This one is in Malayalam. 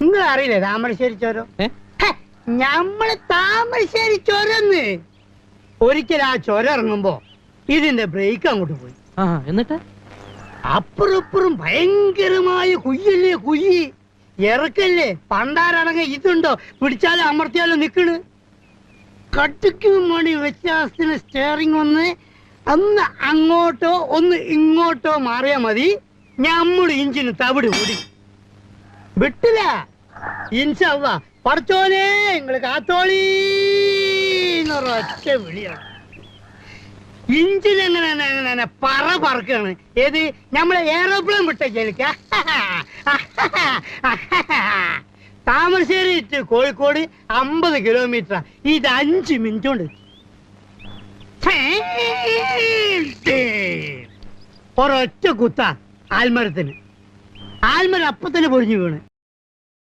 നിങ്ങൾ അറിയില്ലേ താമരശ്ശേരി ചോരം ഞമ്മൾ താമരശ്ശേരി ചോരന്ന് ഒരിക്കൽ ആ ചോര ഇറങ്ങുമ്പോ ഇതിന്റെ ബ്രേക്ക് അങ്ങോട്ട് പോയി. എന്നിട്ട്? അപ്പുറപ്പുറം ഭയങ്കരമായ കുയ്യല്ലേ കുയ്യി ഇറക്കല്ലേ? പണ്ടാരണങ്ങ ഇതുണ്ടോ? പിടിച്ചാലും അമർത്തിയാലും നിക്കണ്? കട്ടിക്ക് മണി വ്യത്യാസത്തിന് സ്റ്റിയറിംഗ് ഒന്ന് അന്ന് അങ്ങോട്ടോ ഒന്ന് ഇങ്ങോട്ടോ മാറിയാ മതി. ഞമ്മൾ ഇഞ്ചിന് തവിട് കൂടി വിട്ടില്ല? ഇൻഷല്ല പഠിച്ചോനെ നിങ്ങൾ കാത്തോളി എന്നൊരൊറ്റ വിളിയാണ്. ഇഞ്ചിൻ എങ്ങനെ എങ്ങനെ പറ പറക്കാണ്. ഏത്? നമ്മളെ എയറോപ്ലെയിൻ വിട്ട ജലിക്ക താമരശ്ശേരി ടു കോഴിക്കോട് അമ്പത് കിലോമീറ്റർ ഇത് അഞ്ച് മിനിറ്റ് കൊണ്ട് ഒരൊറ്റ കുത്ത ആൽമരത്തിന്. ആൽമരം അപ്പത്തന്നെ പൊരിഞ്ഞു വീണ്.